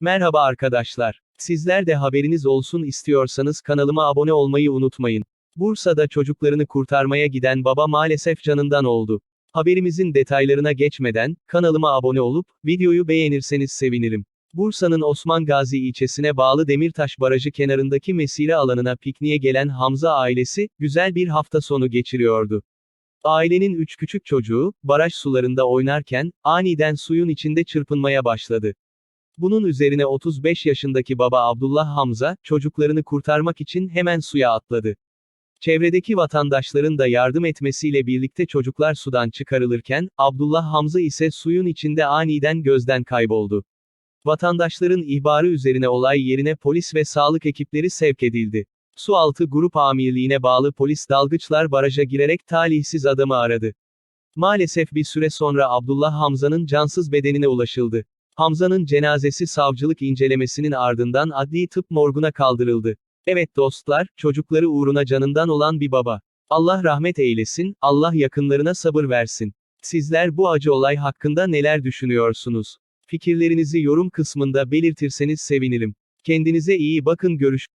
Merhaba arkadaşlar. Sizler de haberiniz olsun istiyorsanız kanalıma abone olmayı unutmayın. Bursa'da çocuklarını kurtarmaya giden baba maalesef canından oldu. Haberimizin detaylarına geçmeden, kanalıma abone olup, videoyu beğenirseniz sevinirim. Bursa'nın Osman Gazi ilçesine bağlı Demirtaş Barajı kenarındaki mesire alanına pikniğe gelen Hamza ailesi, güzel bir hafta sonu geçiriyordu. Ailenin üç küçük çocuğu, baraj sularında oynarken, aniden suyun içinde çırpınmaya başladı. Bunun üzerine 35 yaşındaki baba Abdullah Hamza, çocuklarını kurtarmak için hemen suya atladı. Çevredeki vatandaşların da yardım etmesiyle birlikte çocuklar sudan çıkarılırken, Abdullah Hamza ise suyun içinde aniden gözden kayboldu. Vatandaşların ihbarı üzerine olay yerine polis ve sağlık ekipleri sevk edildi. Sualtı Grup Amirliğine bağlı polis dalgıçlar baraja girerek talihsiz adamı aradı. Maalesef bir süre sonra Abdullah Hamza'nın cansız bedenine ulaşıldı. Hamza'nın cenazesi savcılık incelemesinin ardından adli tıp morguna kaldırıldı. Evet dostlar, çocukları uğruna canından olan bir baba. Allah rahmet eylesin, Allah yakınlarına sabır versin. Sizler bu acı olay hakkında neler düşünüyorsunuz? Fikirlerinizi yorum kısmında belirtirseniz sevinirim. Kendinize iyi bakın görüş.